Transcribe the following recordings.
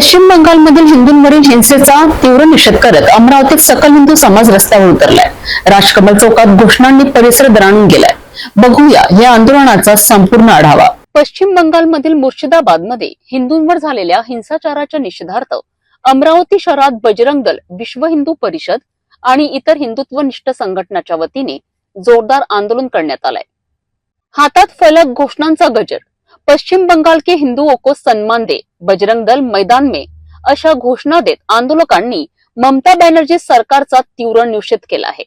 पश्चिम बंगालमधील हिंदूंवरील हिंसेचा तीव्र निषेध करत अमरावतीत सकल हिंदू समाज रस्त्यावर उतरलाय. राजकमल चौकात घोषणांनी परिसर दराणून गेलाय. बघूया या आंदोलनाचा संपूर्ण आढावा. पश्चिम बंगालमधील मुर्शिदाबादमध्ये हिंदूंवर झालेल्या हिंसाचाराच्या निषेधार्थ अमरावती शहरात बजरंग दल विश्व हिंदू परिषद आणि इतर हिंदुत्वनिष्ठ संघटनाच्या वतीने जोरदार आंदोलन करण्यात आलंय. हातात फलक घोषणांचा गजर पश्चिम बंगाल के हिंदुओं को सम्मान दे बजरंग दल मैदान में अशा घोषणा देत आंदोलकांनी ममता बॅनर्जी सरकारचा तीव्र निषेध केला आहे.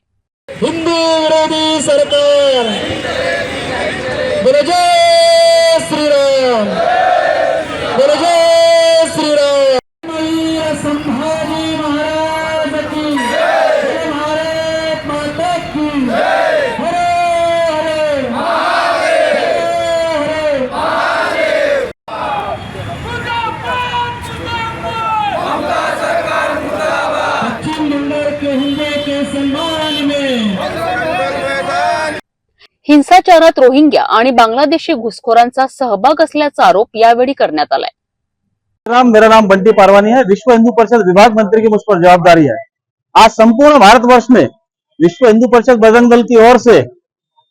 हिंदू विरोधी सरकार श्रीराम श्रीराम वीर संभाजी महाराज की जय भारत माता की हरे हरे हरे हरे पश्चिम बंगाल के हिंदू के सम्मान में हिंसाचारात रोहिंग्या आणि बांगलादेशी घुसखोरांचा सहभाग असल्याचा आरोप यावेळी करण्यात आलाय. राम मेरा नाम बंटी पारवानी है. विश्व हिंदू परिषद विभाग मंत्री की मुझ पर जवाबदारी है। आज संपूर्ण भारतवर्ष में विश्व हिंदू परिषद बजरंग दल की ओर से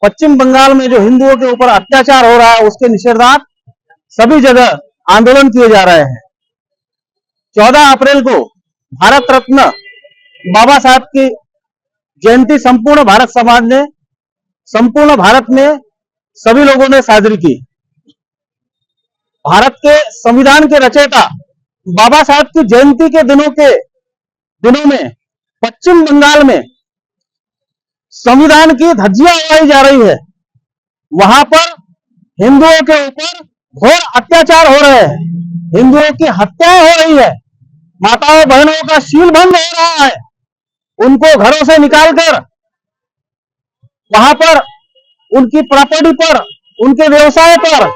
पश्चिम बंगाल में जो हिंदुओं के ऊपर अत्याचार हो रहा है उसके निषेधार्थ सभी जगह आंदोलन किए जा रहे हैं। चौदह अप्रैल को भारत रत्न बाबा साहब की जयंती संपूर्ण भारत समाज ने संपूर्ण भारत में सभी लोगों ने साजरी की। भारत के संविधान के रचयिता बाबा साहब की जयंती के दिनों के दिनों में, पश्चिम बंगाल में संविधान की धज्जियाँ उड़ाई जा रही है। वहाँ पर हिंदुओं के ऊपर घोर अत्याचार हो रहे हैं। हिंदुओं की हत्याएँ हो रही है। माताओं बहनों का शील भंग हो रहा है। उनको घरों से निकालकर वहाँ पर, उनकी प्रॉपर्टी पर, उनके व्यवसाय पर,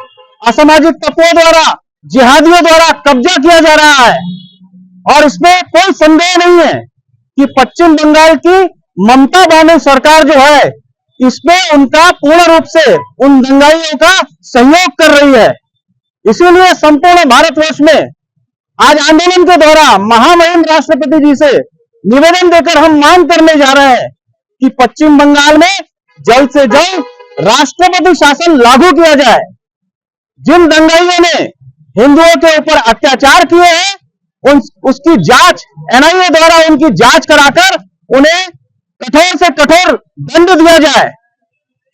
असामाजिक तत्वों द्वारा, जिहादियों द्वारा कब्जा किया जा रहा है। और इसमें कोई संदेह नहीं है कि पश्चिम बंगाल की ममता बानर्जी सरकार जो है, इसमें उनका पूर्ण रूप से, उन दंगाइयों का सहयोग कर रही है। इसीलिए संपूर्ण भारतवर्ष में, आज आंदोलन के द्वारा महामहिम राष्ट्रपति जी से निवेदन देकर हम मांग करने जा रहे हैं कि पश्चिम बंगाल में जल्द से जल्द राष्ट्रपति शासन लागू किया जाए। जिन दंगाइयों ने हिंदुओं के ऊपर अत्याचार किए हैं, उन, उसकी जाँच, एनआईए द्वारा उनकी जाँच कराकर उन्हें कठोर से कठोर दंड दिया जाए।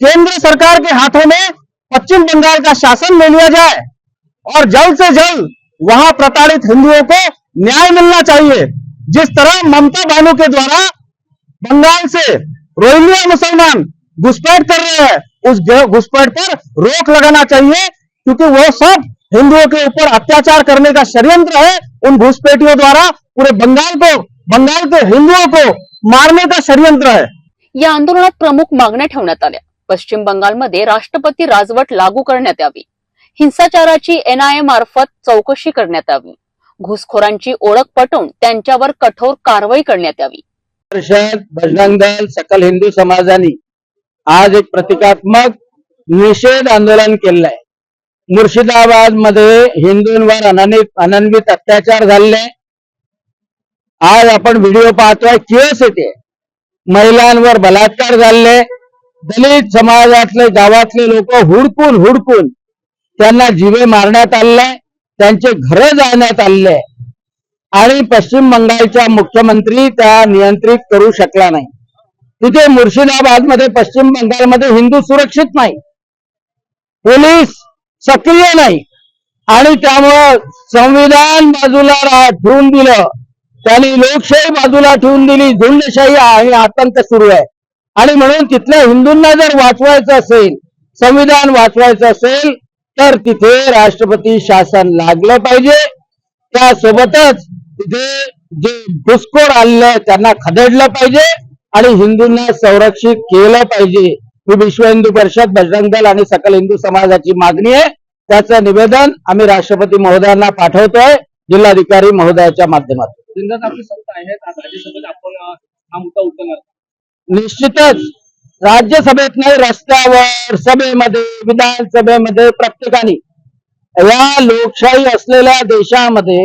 केंद्र सरकार के हाथों में पश्चिम बंगाल का शासन ले लिया जाए और जल्द से जल्द वहाँ प्रताड़ित हिंदुओं को न्याय मिलना चाहिए। जिस तरह ममता बानू के द्वारा बंगाल से रोहिंग्या मुसलमान घुसपैठ कर रहे हैं। उस घुसपैठ पर रोक लगाना चाहिए क्योंकि वो सब हिंदुओं के ऊपर अत्याचार करने का षड्यंत्र है उन घुसपैठियों द्वारा पूरे बंगाल को बंगाल के हिंदुओं को मारने का षड्यंत्र है। या आंदोलनात प्रमुख मागण्या ठेवण्यात आल्या. पश्चिम बंगालमध्ये राष्ट्रपती राजवट लागू करण्यात यावी. हिंसाचाराची एनआयए मार्फत चौकशी करण्यात यावी. घुसखोरांची ओळख पटवून त्यांच्यावर कठोर कारवाई करण्यात यावी. परिषद बजरंग दल सकल हिंदू समाजाने आज एक प्रतिकात्मक निषेध आंदोलन केलं आहे मुर्शिदाबादमध्ये हिंदूंवर अनन्वित अनन्वित अत्याचार झाले. आज आपण व्हिडिओ पाहतोय केस येते. महिलांवर बलात्कार झाले. दलित समाजातले गावातले लोक हुडकून हुडकून त्यांना जीवे मारण्यात आले. त्यांचे घरं जाळण्यात आले. आणि पश्चिम बंगालच्या मुख्यमंत्री त्या नियंत्रित करू शकला नाही. तिथे मुर्शिदाबादमध्ये पश्चिम बंगालमध्ये हिंदू सुरक्षित नाही. पोलीस सक्रिय नाही. आणि त्यामुळं संविधान बाजूला ठेवून दिलं. त्यांनी लोकशाही बाजूला ठेवून दिली. झुंडशाही आणि आतंक सुरू आहे. आणि म्हणून तिथल्या हिंदूंना जर वाचवायचं असेल संविधान वाचवायचं असेल तर तिथे राष्ट्रपती शासन लागलं पाहिजे. त्यासोबतच तिथे जे घुसखोर आणलं त्यांना खदेडलं पाहिजे. आणि हिंदूंना संरक्षित केलं पाहिजे. ही विश्व हिंदू परिषद बजरंग दल आणि सकल हिंदू समाजाची मागणी आहे. त्याचं निवेदन आम्ही राष्ट्रपती महोदयांना पाठवतोय. जिल्हाधिकारी महोदयाच्या माध्यमातून. हा निश्चितच. राज्यसभेत नाही रस्त्यावर सभेमध्ये विधानसभेमध्ये प्रत्येकाने. या लोकशाही असलेल्या देशामध्ये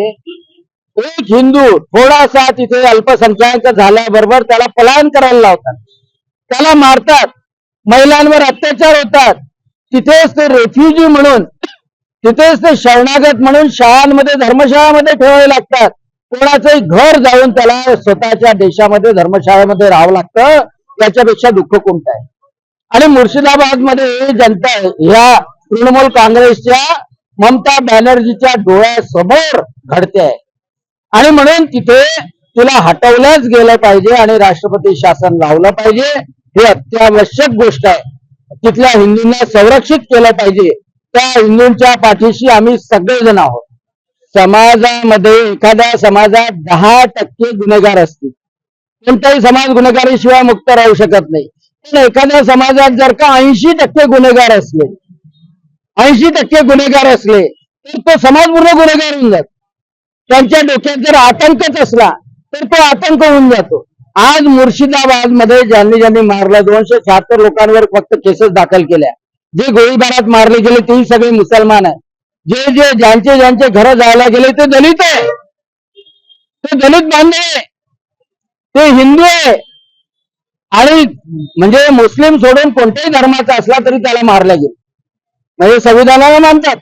एक हिंदू थोडासा तिथे अल्पसंख्याक झाल्याबरोबर त्याला पलायन करायला लावतात. त्याला मारतात. महिलांवर अत्याचार होतात. तिथेच ते रेफ्युजी म्हणून तिथेच ते शरणागत म्हणून शाळांमध्ये धर्मशाळामध्ये ठेवावे लागतात. कोणाचंही घर जाऊन त्याला स्वतःच्या देशामध्ये धर्मशाळेमध्ये राहावं लागतं. याच्यापेक्षा दुःख कोणतं आहे? आणि मुर्शिदाबादमध्ये जनता ह्या तृणमूल काँग्रेसच्या ममता बॅनर्जीच्या डोळ्यासमोर घडते आहे. आणि म्हणून तिथे तिला हटवलंच गेलं पाहिजे आणि राष्ट्रपती शासन लावलं पाहिजे ही अत्यावश्यक गोष्ट आहे. तिथल्या हिंदूंना संरक्षित केलं पाहिजे. त्या हिंदूंच्या पाठीशी आम्ही सगळेजण आहोत. समाजामध्ये एखाद्या समाजात दहा टक्के गुन्हेगार असतील. कोणताही समाज गुन्हेगारीशिवाय मुक्त राहू शकत नाही. पण एखाद्या समाजात जर का ऐंशी टक्के गुन्हेगार असले ऐंशी टक्के गुन्हेगार असले तर तो समाज पूर्ण गुन्हेगार होऊन जात. त्यांच्या डोक्यात जर आतंकच असला तर तो आतंक होऊन जातो. आज मुर्शिदाबादमध्ये ज्यांनी ज्यांनी मारलं दोनशे शहात्तर लोकांवर फक्त केसेस दाखल केल्या. जे गोळीबारात मारले गेले तेही सगळे मुसलमान आहे जे जे ज्यांचे ज्यांचे घर जायला गेले ते दलित आहे. ते दलित बांधव आहे. ते हिंदू आहे. आणि म्हणजे मुस्लिम सोडून कोणत्याही धर्माचा असला तरी त्याला मारला गेलं. म्हणजे संविधानाला मानतात.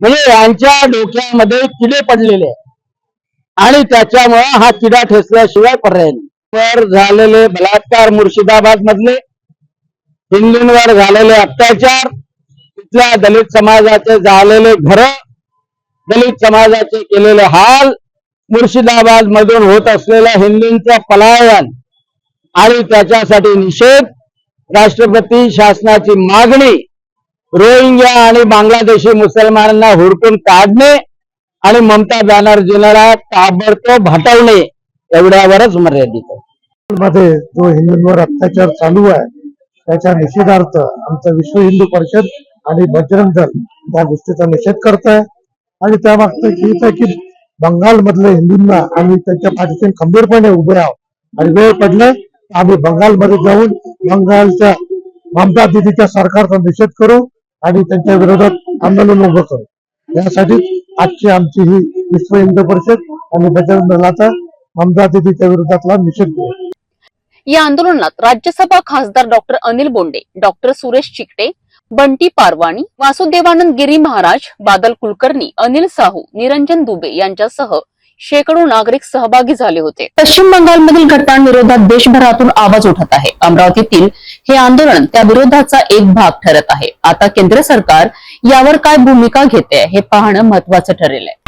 म्हणजे यांच्या डोक्यामध्ये किडे पडलेले आहे आणि त्याच्यामुळे हा किडा ठेचल्याशिवाय पर्याय वर झालेले बलात्कार मुर्शिदाबाद मधले हिंदूंवर झालेले अत्याचार तिथल्या दलित समाजाचे झालेले घर दलित समाजाचे केलेले हाल मुर्शिदाबाद मधून होत असलेलं हिंदूंचं पलायन आणि त्याच्यासाठी निषेध राष्ट्रपती शासनाची मागणी रोहिंग्या आणि बांगलादेशी मुसलमानांना हुडकून काढणे आणि ममता बॅनर्जीला ताबडतोब हटवणे एवढ्यावरच मर्यादित आहे. मध्ये जो हिंदूंवर अत्याचार चालू आहे त्याच्या निषेधार्थ आमचं विश्व हिंदू परिषद आणि बजरंग दल त्या गोष्टीचा निषेध करत आहे आणि त्या मागचं हेच आहे की बंगाल मधल्या हिंदूंना आम्ही त्यांच्या पाठीशी खंबीरपणे उभे आहोत. आणि वेळ पडले आम्ही बंगालमध्ये जाऊन बंगालच्या ममता दिदीच्या सरकारचा निषेध करू आणि त्यांच्या विरोधात आंदोलन उभं करू. यासाठीच आजची आमची ही विश्व हिंदू परिषद आणि बजरंग दलाचा ममता विरोधातला निषेध या आंदोलनात राज्यसभा खासदार डॉक्टर अनिल बोंडे डॉक्टर सुरेश चिकटे बंटी पारवाणी वासुदेवानंद गिरी महाराज बादल कुलकर्णी अनिल साहू निरंजन दुबे यांच्यासह शेकडो नागरिक सहभागी झाले होते. पश्चिम बंगालमधील घटनांविरोधात देशभरातून आवाज उठत आहे. अमरावतीतील हे आंदोलन त्या विरोधाचा एक भाग ठरत आहे. आता केंद्र सरकार यावर काय भूमिका घेते हे पाहणं महत्वाचं ठरेल. आहे